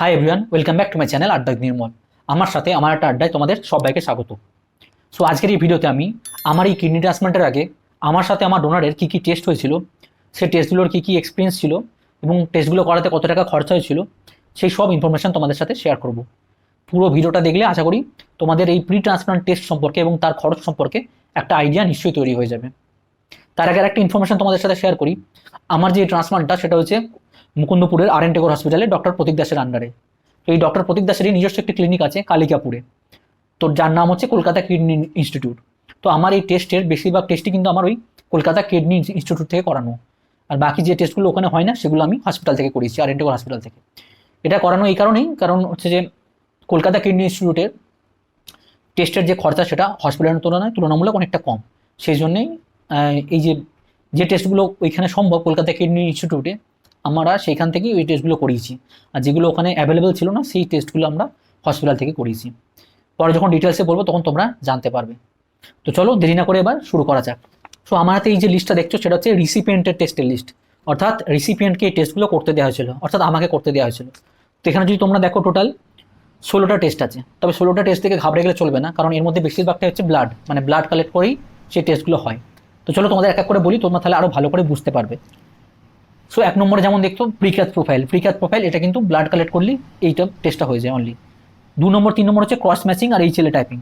Hi everyone welcome back to my channel Adda Nirmal আমার সাথে আমার একটা আড্ডায় তোমাদের সবাইকে স্বাগত। সো আজকের এই ভিডিওতে আমি আমার এই কিডনি ট্রান্সপ্লান্টের আগে আমার সাথে আমার ডোনারের কী কী টেস্ট হয়েছিল সেই টেস্টগুলোর কী কী এক্সপিরিয়েন্স ছিল এবং টেস্টগুলো করাতে কত টাকা খরচা হয়েছিল, সেই সব ইনফরমেশন তোমাদের সাথে শেয়ার করব। পুরো ভিডিওটা দেখলে আশা করি তোমাদের এই প্রি ট্রান্সপ্লান্ট টেস্ট সম্পর্কে এবং তার খরচ সম্পর্কে একটা আইডিয়া নিশ্চয়ই তৈরি হয়ে যাবে। তার আগে একটা ইনফরমেশন তোমাদের সাথে শেয়ার করি। আমার যে ট্রান্সপ্লান্টটা সেটা হচ্ছে মুকুন্দপুরের আর এন টেগর হসপিটালে ডক্টর প্রতীক দাসের আন্ডারে তো এই ডক্টর প্রতীক দাসেরই নিজস্ব একটি ক্লিনিক আছে কালিকাপুরে। তো যার নাম হচ্ছে কলকাতা কিডনি ইনস্টিটিউট। তো আমার এই টেস্টের বেশিরভাগ টেস্টই কিন্তু আমার ওই কলকাতা কিডনি ইনস্টিটিউট থেকে করানো। আর বাকি যে টেস্টগুলো ওখানে হয় না, সেগুলো আমি হসপিটাল থেকে করিয়েছি, আর এন টেগর হসপিটাল থেকে। এটা করানো এই কারণেই, কারণ হচ্ছে যে কলকাতা কিডনি ইনস্টিটিউটের টেস্টের যে খরচা সেটা হসপিটালের তুলনায় তুলনামূলক অনেকটা কম। সেই জন্যেই এই যে যে টেস্টগুলো ওইখানে সম্ভব কলকাতা কিডনি ইনস্টিটিউটে আমরা সেখান থেকেই ওই টেস্টগুলো করিয়েছি। আর যেগুলো ওখানে অ্যাভেলেবেল ছিল না, সেই টেস্টগুলো আমরা হসপিটাল থেকে করিয়েছি। পরে যখন ডিটেলসে বলব, তখন তোমরা জানতে পারবে। তো চলো, দেরি না করে এবার শুরু করা যাক। সো আমার হাতে এই যে লিস্টটা দেখছ, সেটা হচ্ছে রিসিপিয়েন্টের টেস্টের লিস্ট অর্থাৎ রিসিপিয়েন্টকে এই টেস্টগুলো করতে দেওয়া হয়েছিল, অর্থাৎ আমাকে করতে দেওয়া হয়েছিল। তো এখানে যদি তোমরা দেখো টোটাল ষোলোটা টেস্ট আছে। তবে ষোলোটা টেস্ট থেকে ঘাবড়ে গেলে চলবে না, কারণ এর মধ্যে বেশিরভাগটা হচ্ছে ব্লাড মানে ব্লাড কালেক্ট করেই সেই টেস্টগুলো হয়। তো চলো, তোমাদের এক এক করে বলি, তোমরা তাহলে আরও ভালো করে বুঝতে পারবে। সো এক নম্বরে যেমন দেখতো প্রিক্যাথ প্রোফাইল প্রিক্যাথ প্রোফাইল এটা কিন্তু ব্লাড কালেক্ট করলেই এইটা টেস্টটা হয়ে যায় অনলি দু নম্বর, তিন নম্বর হচ্ছে ক্রস ম্যাচিং আর এই ছেলে টাইপিং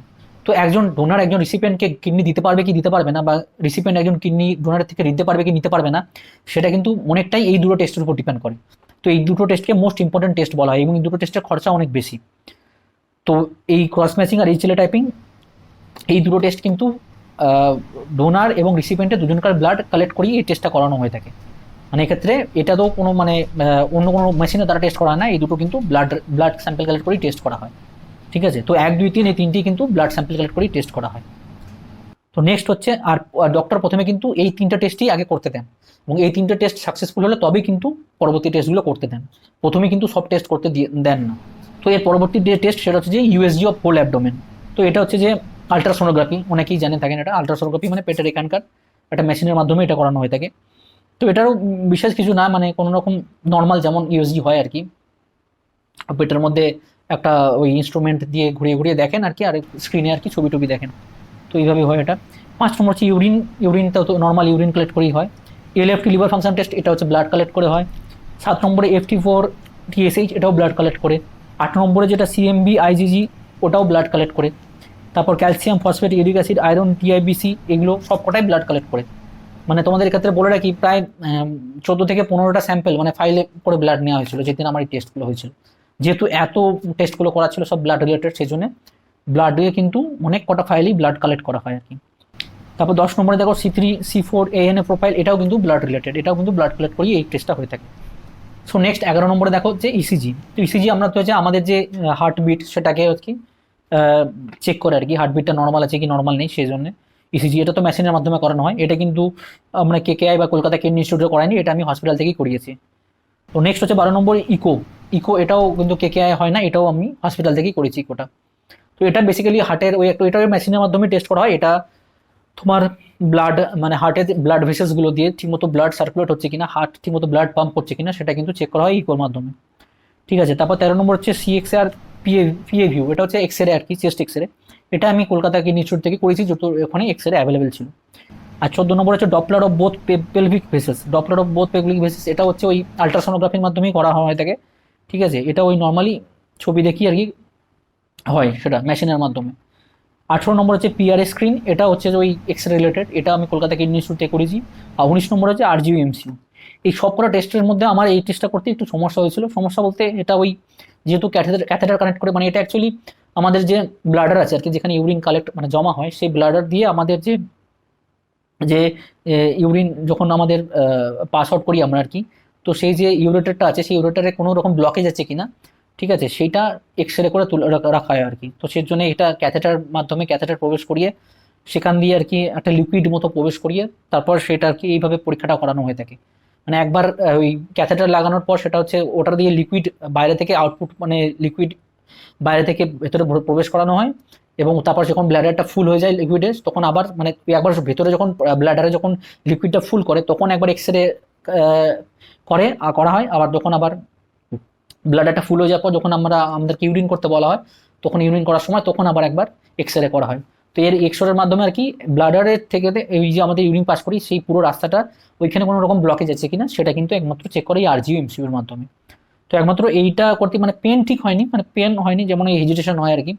তো একজন ডোনার একজন রিসিপিয়েন্টকে কিডনি দিতে পারবে কি দিতে পারবে না, বা রিসিপিয়েন্ট একজন কিডনি ডোনারের থেকে নিতে পারবে কি নিতে পারবে না, সেটা কিন্তু অনেকটাই এই দুটো টেস্টের উপর ডিপেন্ড করে। তো এই দুটো টেস্টকে মোস্ট ইম্পর্টেন্ট টেস্ট বলা হয়, এবং এই দুটো টেস্টের খরচা অনেক বেশি। তো এই ক্রস ম্যাচিং আর এই ছেলে টাইপিং এই দুটো টেস্ট কিন্তু ডোনার এবং রিসিপিয়েন্টের দুজনকার ব্লাড কালেক্ট করেই এই টেস্টটা করানো হয়ে থাকে। মানে এক্ষেত্রে এটা তো কোনো মানে অন্য কোনো মেশিনে তারা টেস্ট করা হয় না, এই দুটো কিন্তু ব্লাড ব্লাড স্যাম্পেল কালেক্ট করেই টেস্ট করা হয়। ঠিক আছে? তো এক, দুই, তিন, এই তিনটি কিন্তু ব্লাড স্যাম্পেল কালেক্ট করেই টেস্ট করা হয়। তো নেক্সট হচ্ছে, আর ডক্টর প্রথমে কিন্তু এই তিনটা টেস্টই আগে করতে দেন। এবং এই তিনটে টেস্ট সাকসেসফুল হলে তবেই কিন্তু পরবর্তী টেস্টগুলো করতে দেন। প্রথমে কিন্তু সব টেস্ট করতে দেন না। তো এর পরবর্তী যে টেস্ট সেটা হচ্ছে যে ইউএসজি অফ হোল অ্যাবডোমেন তো এটা হচ্ছে যে আলট্রাসোনোগ্রাফি অনেকেই জানেন, থাকেন এটা। আলট্রাসোনোগ্রাফি মানে পেটের এখানকার একটা মেশিনের মাধ্যমে এটা করানো হয়ে থাকে তো এটারও বিশেষ কিছু না মানে কোনো রকম নর্মাল যেমন ইউএসজি হয় আর কি। পেটের মধ্যে একটা ওই ইনস্ট্রুমেন্ট দিয়ে ঘুরিয়ে ঘুরিয়ে দেখেন আর কি, আর স্ক্রিনে আর কি ছবি টবি দেখেন। তো এইভাবে হয় এটা। পাঁচ নম্বর হচ্ছে ইউরিন ইউরিনটা তো নর্মাল ইউরিন কালেক্ট করেই হয়। এলএফটি লিভার ফাংশন টেস্ট এটা হচ্ছে ব্লাড কালেক্ট করে হয়। সাত নম্বরে এফটি ফোর টিএসএইচ এটাও ব্লাড কালেক্ট করে। আট নম্বরে যেটা সিএমবি আইজিজি ওটাও ব্লাড কালেক্ট করে। তারপর calcium phosphate uric acid iron TIBC এগুলো সব কটাই ব্লাড কালেক্ট করে। মানে তোমাদের ক্ষেত্রে বলে রাখি, প্রায় চোদ্দ থেকে পনেরোটা স্যাম্পেল মানে ফাইলে করে ব্লাড নেওয়া হয়েছিল, যেদিন আমার এই টেস্টগুলো হয়েছিল। যেহেতু এত টেস্টগুলো করা ছিল সব ব্লাড রিলেটেড সেই জন্য ব্লাড দিয়ে কিন্তু অনেক কটা ফাইলেই ব্লাড কালেক্ট করা হয় আর কি। তারপর দশ নম্বরে দেখো C three C four ANA profile এটাও কিন্তু ব্লাড রিলেটেড এটাও কিন্তু ব্লাড কালেক্ট করেই এই টেস্টটা হয়ে থাকে। সো নেক্সট এগারো নম্বরে দেখো যে ইসিজি তো ইসিজি আমরা তো হচ্ছে আমাদের যে হার্টবিট সেটাকে আর কি চেক করে আর কি হার্টবিটটা নর্মাল আছে কি নর্মাল নেই সেই জন্য ইসিজি এটা তো মেশিনের মাধ্যমে করানো হয়। এটা কিন্তু আমরা কে কে আই বা কলকাতা কিডনি ইনস্টিটিউটে করাইনি এটা আমি হসপিটাল থেকেই করিয়েছি। তো নেক্সট হচ্ছে বারো নম্বর ইকো ইকো এটাও কিন্তু কে কে আই হয় না, এটাও আমি হসপিটাল থেকেই করেছি ইকোটা তো এটা বেসিক্যালি হার্টের ওই একটা এটা মেশিনের মাধ্যমে টেস্ট করা হয়। এটা তোমার ব্লাড মানে হার্টের ব্লাড ভেসেসগুলো দিয়ে ঠিকমতো ব্লাড সার্কুলেট হচ্ছে কিনা হার্ট ঠিকমতো ব্লাড পাম্প করছে কিনা, সেটা কিন্তু চেক করা হয় ইকোর মাধ্যমে। ঠিক আছে, তারপর তেরো নম্বর হচ্ছে সিএক্স আর পিএ পিএ ভিউ এটা হচ্ছে এক্স রে আর কি চেস্ট এক্স রে এটা আমি কলকাতা ইনস্টিটিউট থেকে করেছি যত ওখানে এক্স রে অ্যাভেলেবেল ছিল। আর চোদ্দ নম্বর হচ্ছে Doppler of both pelvic vases Doppler of both pelvic vases এটা হচ্ছে ওই আলট্রাসোনোগ্রাফির মাধ্যমেই করা হয় থাকে ঠিক আছে? এটা ওই নর্মালি ছবি দেখি আর কি হয় সেটা মেশিনের মাধ্যমে। আঠেরো নম্বর হচ্ছে পিআরএ স্ক্রিন এটা হচ্ছে যে ওই এক্স রে রিলেটেড এটা আমি কলকাতা কিডনি ইনস্টিটিউট থেকে করেছি। আর উনিশ নম্বর হচ্ছে আরজিউ এমসিউ এই সব কটা টেস্টের মধ্যে আমার এই টেস্টটা করতে একটু সমস্যা হয়েছিল। সমস্যা বলতে এটা ওই যেহেতু ক্যাথেটার ক্যাথেটার কানেক্ট করে মানে এটা অ্যাকচুয়ালি আমাদের যে ব্লাডার আছে আর কি, যেখানে ইউরিন কালেক্ট মানে জমা হয়, সেই ব্লাডার দিয়ে আমাদের যে যে ইউরিন যখন আমাদের পাস আউট করি আমরা আর কি, তো সেই যে ইউরেটারটা আছে, সেই ইউরেটারে কোনো রকম ব্লকেজ আছে কিনা, ঠিক আছে, সেইটা এক্স রে করে তুলে রাখা রাখা হয় আর কি। তো সেই জন্য এটা ক্যাথেটার মাধ্যমে ক্যাথেটার প্রবেশ করিয়ে, সেখান দিয়ে আর কি একটা লিকুইড মতো প্রবেশ করিয়ে, তারপর সেটা আর কি এইভাবে পরীক্ষাটা করানো হয়ে থাকে। মানে একবার ওই ক্যাথেটার লাগানোর পর সেটা হচ্ছে ওটা দিয়ে লিকুইড বাইরে থেকে আউটপুট মানে লিকুইড বাইরে থেকে ভেতরে প্রবেশ করানো হয় এবং তারপর যখন ব্ল্যাডারটা ফুল হয়ে যায় লিকুইডে তখন আবার মানে একবার ভেতরে যখন ব্ল্যাডারে যখন লিকুইডটা ফুল করে, তখন একবার এক্স রে করে করা হয়। আবার যখন আবার ব্লাড একটা ফুল হয়ে যাওয়ার পর যখন আমরা, আমাদেরকে ইউরিন করতে বলা হয়, তখন ইউরিন করার সময় তখন আবার একবার এক্স রে করা হয়। তো এর এক্সরের মাধ্যমে আর কি ব্লাডারের থেকে এই যে আমাদের ইউরিন পাস করি, সেই পুরো রাস্তাটা ওইখানে কোনো রকম ব্লকেজ আছে কিনা, সেটা কিন্তু একমাত্র চেক করে এই আরজিও এমসিউর মাধ্যমে। তো একমাত্র এইটা করতে মানে পেন ঠিক হয়নি মানে পেন হয়নি, যেমন এই হেজিটেশন হয় আর কি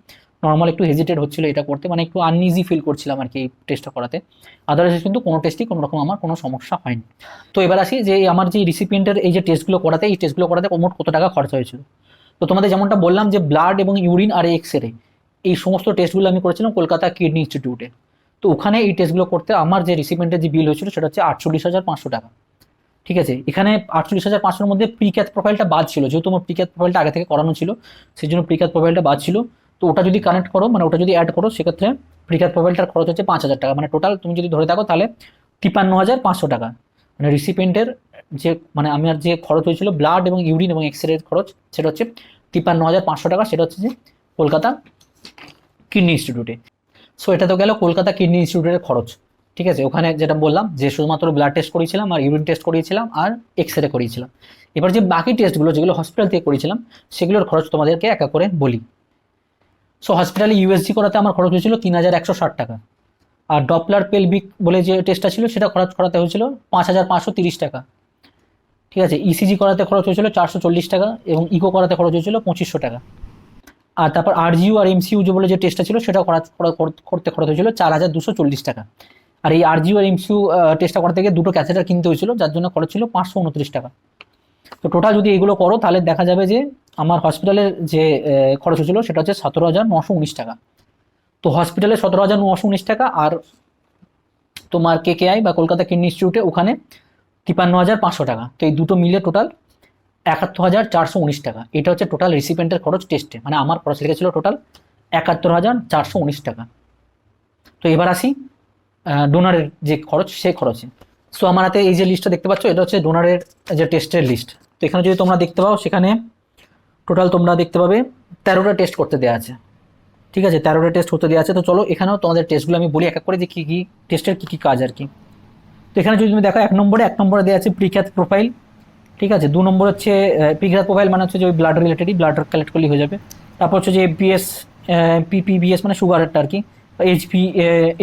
নর্মাল একটু হেজিটেট হচ্ছিল এটা করতে মানে একটু আনইজি ফিল করছিলাম আর কি এই টেস্টটা করাতে। আদারওয়াইজ কিন্তু কোনো টেস্টই কোনো রকম আমার কোনো সমস্যা হয়নি। তো এবার আসি যে আমার যে রিসিপিয়েন্টের এই যে টেস্টগুলো করাতে, এই টেস্টগুলো করাতে মোট কত টাকা খরচা হয়েছিল? তো তোমাদের যেমনটা বললাম যে ব্লাড এবং ইউরিন আর এক্স রে এই সমস্ত টেস্টগুলো আমি করেছিলাম কলকাতা কিডনি ইনস্টিটিউটে তো ওখানে এই টেস্টগুলো করতে আমার যে রিসিপিয়েন্টের যে বিল হয়েছিল সেটা হচ্ছে আটচল্লিশ হাজার পাঁচশো টাকা। ঠিক আছে? এখানে আটচল্লিশ হাজার পাঁচশোর মধ্যে প্রিক্যাথ প্রোফাইলটা বাদ ছিল, যেহেতু আমার প্রিক্যাথ প্রোফাইলটা আগে থেকে করানো ছিল, সেই জন্য প্রিক্যাথ প্রোফাইলটা বাদ ছিল। তো ওটা যদি কানেক্ট করো মানে ওটা যদি অ্যাড করো, সেক্ষেত্রে প্রিক্যাথ প্রোফাইলটার খরচ হচ্ছে পাঁচ হাজার টাকা। মানে টোটাল তুমি যদি ধরে থাকো, তাহলে তিপ্পান্ন হাজার পাঁচশো টাকা। মানে রিসিপেন্টের যে মানে আমার যে খরচ হয়েছিল ব্লাড এবং ইউরিন এবং এক্স রের খরচ, সেটা হচ্ছে তিপ্পান্ন হাজার পাঁচশো টাকা, সেটা হচ্ছে যে কলকাতা কিডনি ইনস্টিটিউটে। সো এটা তো গেল কলকাতা কিডনি ইনস্টিটিউটের খরচ। ঠিক আছে? ওখানে যেটা বললাম যে শুধুমাত্র ব্লাড টেস্ট করিয়েছিলাম আর ইউরিন টেস্ট করিয়েছিলাম আর এক্স রে করিয়েছিলাম। এবার যে বাকি টেস্টগুলো যেগুলো হসপিটাল থেকে করিয়েছিলাম, সেগুলোর খরচ তোমাদেরকে একা করে বলি। সো হসপিটালে ইউএসজি করাতে আমার খরচ হয়েছিল তিন হাজার একশো ষাট টাকা। আর ডপলার পেলভিক বলে যে টেস্টটা ছিল, সেটা খরচ করাতে হয়েছিল পাঁচ হাজার পাঁচশো তিরিশ টাকা। ঠিক আছে? ইসিজি করাতে খরচ হয়েছিল চারশো চল্লিশ টাকা এবং ইকো করাতে খরচ হয়েছিল পঁচিশশো টাকা। আর তারপর আরজিউ আর এমসিউ যে বলে যে টেস্টটা ছিল সেটা করা- করতে খরচ হয়েছিল চার হাজার দুশো চল্লিশ টাকা। আর এই আরজিউ আর এমসিউ টেস্টটা করাতে গিয়ে দুটো ক্যাথেটার কিনতে হয়েছিল, যার জন্য খরচ ছিল পাঁচশো উনত্রিশ টাকা। তো টোটাল যদি এগুলো করো, তাহলে দেখা যাবে যে আমার হসপিটালের যে খরচ হয়েছিল সেটা হচ্ছে সতেরো হাজার নশো উনিশ টাকা। তো হসপিটালে সতেরো হাজার নশো উনিশ টাকা আর তোমার কে কে আই বা কলকাতা কিডনি ইনস্টিটিউটে ওখানে তিপান্ন হাজার পাঁচশো টাকা। তো এই দুটো মিলে টোটাল একাত্তর হাজার চারশো উনিশ টাকা। এটা হচ্ছে টোটাল রিসিপেন্টের খরচ টেস্টে মানে আমার খরচ লেগেছিল টোটাল একাত্তর হাজার চারশো উনিশ টাকা। তো এবার আসি ডোনারের যে খরচ সেই খরচে। সো আমার হাতে এই যে লিস্টটা দেখতে পাচ্ছ, এটা হচ্ছে ডোনারের যে টেস্টের লিস্ট তো এখানে যদি তোমরা দেখতে পাও, সেখানে টোটাল তোমরা দেখতে পাবে, তেরোটা টেস্ট করতে দেওয়া আছে। ঠিক আছে, তেরোটা টেস্ট করতে দেওয়া আছে। তো চলো, এখানেও তোমাদের টেস্টগুলো আমি বলি এক এক করে যে কী কী টেস্টের কী কী কাজ আর কি। তো এখানে যদি তুমি দেখো, এক নম্বরে এক নম্বরে দেওয়া আছে প্রিখ্যাত প্রোফাইল ঠিক আছে, দু নম্বর হচ্ছে প্রিখ্যাত প্রোফাইল মানে হচ্ছে যে ওই ব্লাড রিলেটেডই ব্লাড কালেক্ট করলেই হয়ে যাবে। তারপর হচ্ছে যে এপিএস পিপিবিএস মানে সুগারেরটা আর কি। এইচপি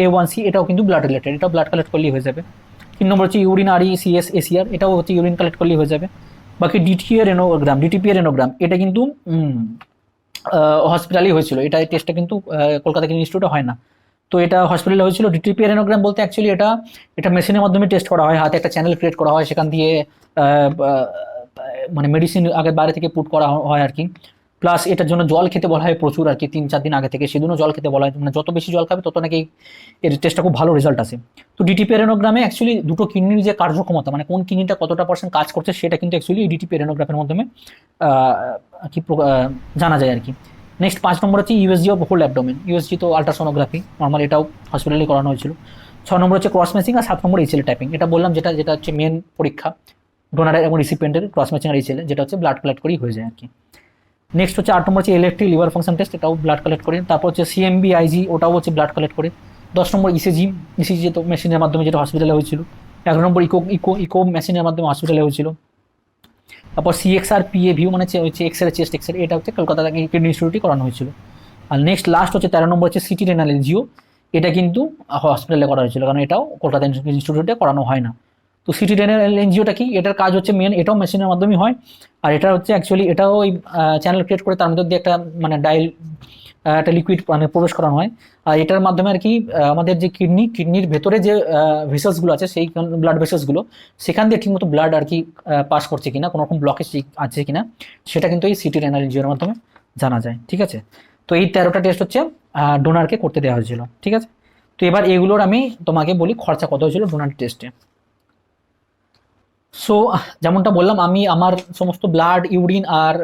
এ ওয়ান সি এটাও কিন্তু ব্লাড রিলেটেড এটাও ব্লাড কালেক্ট করলেই হয়ে যাবে। তিন নম্বর হচ্ছে ইউরিন আর সিএস এসিআর এটাও হচ্ছে ইউরিন কালেক্ট করলেই হয়ে যাবে। বাকি ডিটিএ রেনোগ্রাম ডিটিপি রেনোগ্রাম এটা কিন্তু হসপিটালেই হয়েছিল। এটা টেস্টটা কিন্তু কলকাতা কিডনি ইনস্টিটিউটে হয় না। তো এটা হসপিটালে হয়েছিল। ডিটিপি রেনোগ্রাম বলতে অ্যাকচুয়ালি এটা এটা মেশিনের মাধ্যমে টেস্ট করা হয়, হাতে একটা চ্যানেল ক্রিয়েট করা হয়, সেখান দিয়ে মানে মেডিসিন আগে বাইরে থেকে পুট করা হয় আর কি। প্লাস এটার জন্য জল খেতে বলা হয় প্রচুর আর কি, তিন চার দিন আগে থেকে। সেদিনও জল খেতে বলা হয়। মানে যত বেশি জল খাবে, তত নাকি এর টেস্টটা খুব ভালো রেজাল্ট আসে। তো ডিটি রেনোগ্রামে অ্যাকচুয়ালি দুটো কিডনির যে কার্যক্ষমতা মানে কোন কিডনিটা কতটা পার্সেন্ট কাজ করছে, সেটা কিন্তু অ্যাকচুয়ালি এই ডিটিপি রেনোগ্রাফের মাধ্যমে কি জানা যায় আর কি। নেক্সট পাঁচ নম্বর হচ্ছে USG of whole abdomen USG তো আল্ট্রাসোনোগ্রাফি নর্মাল এটাও হসপিটালে করানো হয়েছিল। ছ নম্বর হচ্ছে ক্রস ম্যাচিং আর সাত নম্বর এইচএল টাইপিং এটা বললাম যেটা যেটা হচ্ছে মেন পরীক্ষা ডোনারের এবং রিসিপিয়েন্টের ক্রস ম্যাচিং আর এইচএল যেটা হচ্ছে ব্লাড কালেক্ট করেই হয়ে যায় আর কি। নেক্সট হচ্ছে আট নম্বর হচ্ছে ইলেকট্রিক লিভার ফাংশন টেস্ট এটাও ব্লাড কালেক্ট করে তারপর হচ্ছে সিএমবি আইজি ওটাও হচ্ছে ব্লাড কালেক্ট করে দশ নম্বর ইসিজি ইসিজি তো মেশিনের মাধ্যমে যেটা হসপিটালে হয়েছিল। এগারো নম্বর ইকো ইকো ইকো মেশিনের মাধ্যমে হসপিটালে হয়েছিল। তারপর সিএক্সআর পিএ ভিউ মানে হচ্ছে- হচ্ছে এক্সরে চেস্ট এক্সরে এটা হচ্ছে কলকাতা থেকে কিডনি ইনস্টিটিউটই করানো হয়েছিল। আর নেক্সট লাস্ট হচ্ছে তেরো নম্বর হচ্ছে সিটি রেনাল এনজিও এটা কিন্তু হসপিটালে করা হয়েছিল, কারণ এটাও কলকাতা ইনস্টিটিউটে করানো হয় না। তো সিটি রেনাল এনজিওটা কি? এটার কাজ হচ্ছে মেন এটাও মেশিনের মাধ্যমেই হয়। আর এটা হচ্ছে অ্যাকচুয়ালি এটাও ওই চ্যানেল ক্রিয়েট করে তার মধ্যে দিয়ে একটা মানে ডাইল একটা লিকুইড মানে প্রবেশ করানো হয়। আর এটার মাধ্যমে আর কি আমাদের যে কিডনি কিডনির ভেতরে যে ভেসেলসগুলো আছে, সেই ব্লাড ভেসেলসগুলো সেখান দিয়ে ঠিকমতো ব্লাড আর কি পাস করছে কিনা, কোনো রকম ব্লকেজ আছে কিনা, সেটা কিন্তু এই সিটি রেনাল এনজিওর মাধ্যমে জানা যায়, ঠিক আছে? তো এই তেরোটা টেস্ট হচ্ছে ডোনারকে করতে দেওয়া হয়েছিল, ঠিক আছে? তো এবার এগুলোর আমি তোমাকে বলি খরচা কত হয়েছিল ডোনার টেস্টে সো যেমনটা বললাম, আমি আমার সমস্ত ব্লাড ইউরিন আর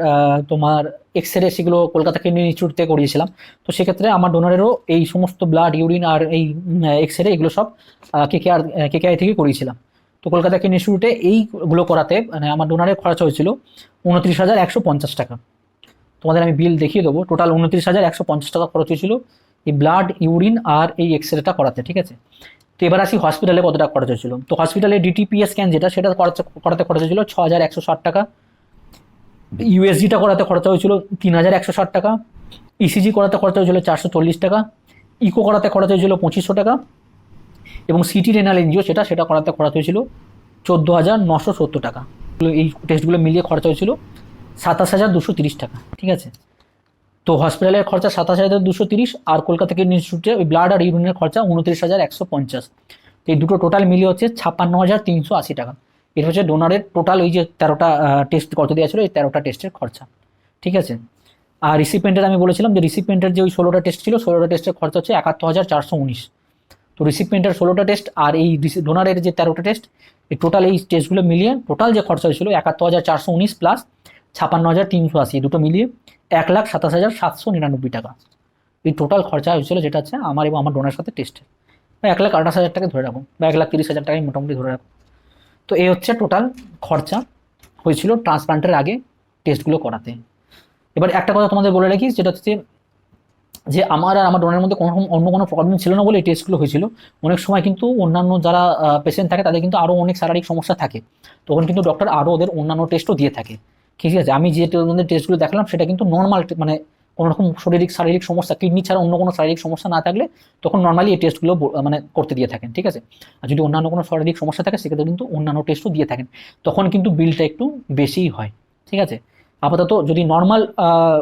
তোমার এক্স রে সেগুলো কলকাতা কিডনি ইনস্টিটিউট থেকে করিয়েছিলাম। তো সেক্ষেত্রে আমার ডোনারেরও এই সমস্ত ব্লাড ইউরিন আর এই এক্স রে এগুলো সব কে কে আর কে কে আই থেকে করিয়েছিলাম। তো কলকাতা কিডনি ইনস্টিটিউটে এইগুলো করাতে মানে আমার ডোনারের খরচ হয়েছিল উনত্রিশ হাজার একশো পঞ্চাশ টাকা। তোমাদের আমি বিল দেখিয়ে দেবো। টোটাল উনত্রিশ হাজার একশো পঞ্চাশ টাকা খরচ হয়েছিল এই ব্লাড ইউরিন আর এই এক্স রেটা করাতে, ঠিক আছে? তো এবার আসি হসপিটালে কত টাকা খরচ হয়েছিল? তো হসপিটালে ডিটিপিএস স্ক্যান যেটা, সেটা করাতে খরচ হয়েছিল ছ হাজার একশো ষাট টাকা। ইউএসজিটা করাতে খরচা হয়েছিল তিন হাজার একশো ষাট টাকা। ইসিজি করাতে খরচা হয়েছিল চারশো চল্লিশ টাকা। ইকো করাতে খরচ হয়েছিল পঁচিশশো টাকা। এবং সিটি রেনাল এনজিও সেটা সেটা করাতে খরচ হয়েছিল চোদ্দ হাজার নশো সত্তর টাকা। এই টেস্টগুলো মিলিয়ে খরচা হয়েছিল সাতাশ হাজার দুশো তিরিশ টাকা। ঠিক আছে? তো হসপিটালের খরচা সাতাশ হাজার দুশো তিরিশ, আর কলকাতা কিডনি ইনস্টিটিউটে ওই ব্লাড আর ইউরিনের খরচা উনত্রিশ হাজার একশো পঞ্চাশ। তো এই দুটো টোটাল মিলিয়ে হচ্ছে ছাপ্পান্ন হাজার তিনশো আশি টাকা। এটা হচ্ছে ডোনারের টোটাল ওই যে তেরোটা টেস্ট কত দেওয়া ছিল, এই তেরোটা টেস্টের খরচা। ঠিক আছে? আর রিসিপেন্টের আমি বলেছিলাম যে রিসিপেন্টের যে ওই ষোলোটা টেস্ট ছিল, ষোলোটা টেস্টের খরচা হচ্ছে একাত্তর হাজার চারশো উনিশ। তো রিসিপেন্টের ষোলোটা টেস্ট আর এই ডোনারের যে তেরোটা টেস্ট এই টোটাল এই টেস্টগুলো মিলিয়ে টোটাল যে খরচা হয়েছিল একাত্তর হাজার চারশো উনিশ প্লাস ছাপান্ন হাজার তিনশো আশি, দুটো মিলিয়ে এক লাখ সাতাশ হাজার সাতশো নিরানব্বই টাকা। এই টোটাল খরচা হয়েছিল যেটা হচ্ছে আমার এবং আমার ডোনারের সাথে টেস্টের বা এক লাখ আঠাশ হাজার টাকা ধরে রাখুন, বা এক লাখ তিরিশ হাজার টাকাই মোটামুটি ধরে রাখুন। তো এই হচ্ছে টোটাল খরচা হয়েছিল ট্রান্সপ্লান্টের আগে টেস্টগুলো করাতে। এবার একটা কথা তোমাদের বলে রাখি, যেটা হচ্ছে যে আমার আর আমার ডোনারের মধ্যে কোনো অন্য কোনো প্রবলেম ছিল না বলে এই টেস্টগুলো হয়েছিল। অনেক সময় কিন্তু অন্যান্য যারা পেশেন্ট থাকে তাদের কিন্তু আরও অনেক শারীরিক সমস্যা থাকে। তখন কিন্তু ডক্টর আরও ওদের অন্যান্য টেস্টও দিয়ে থাকে। ঠিক আছে, আমি যে টেস্টগুলো দেখালাম, সেটা কিন্তু নর্মাল মানে কোনো রকম শারীরিক শারীরিক সমস্যা কিডনি ছাড়া অন্য কোনো শারীরিক সমস্যা না থাকলে তখন নর্মালি এই টেস্টগুলো মানে করতে দিয়ে থাকেন, ঠিক আছে? আর যদি অন্যান্য কোনো শারীরিক সমস্যা থাকে, সেক্ষেত্রে কিন্তু অন্যান্য টেস্টও দিয়ে থাকেন। তখন কিন্তু বিলটা একটু বেশিই হয়, ঠিক আছে? আপাতত যদি নর্মাল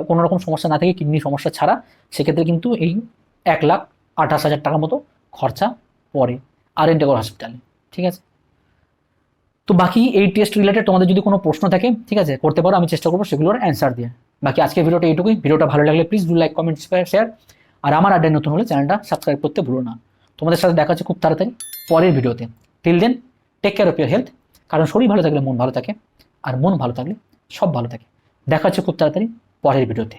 কোনো রকম সমস্যা না থাকে কিডনি সমস্যা ছাড়া, সেক্ষেত্রে কিন্তু এই এক লাখ আঠাশ হাজার টাকার মতো খরচা পড়ে আর এন হসপিটালে ঠিক আছে? তো বাকি এই টেস্ট রিলেটেড তোমাদের যদি কোনো প্রশ্ন থাকে, ঠিক আছে, করতে পারো, আমি চেষ্টা করব সেগুলোর অ্যান্সার দিয়ে। বাকি আজকের ভিডিওটা এইটুকুই। ভিডিওটা ভালো লাগলে please do like comment share আর আমার আড্ডায় নতুন হলে চ্যানেলটা সাবস্ক্রাইব করতে ভুলো না। তোমাদের সাথে দেখা হচ্ছে খুব তাড়াতাড়ি পরের ভিডিওতে। Till then take care of your health কারণ শরীর ভালো থাকলে মন ভালো থাকে, আর মন ভালো থাকলে সব ভালো থাকে। দেখা হচ্ছে খুব তাড়াতাড়ি পরের ভিডিওতে।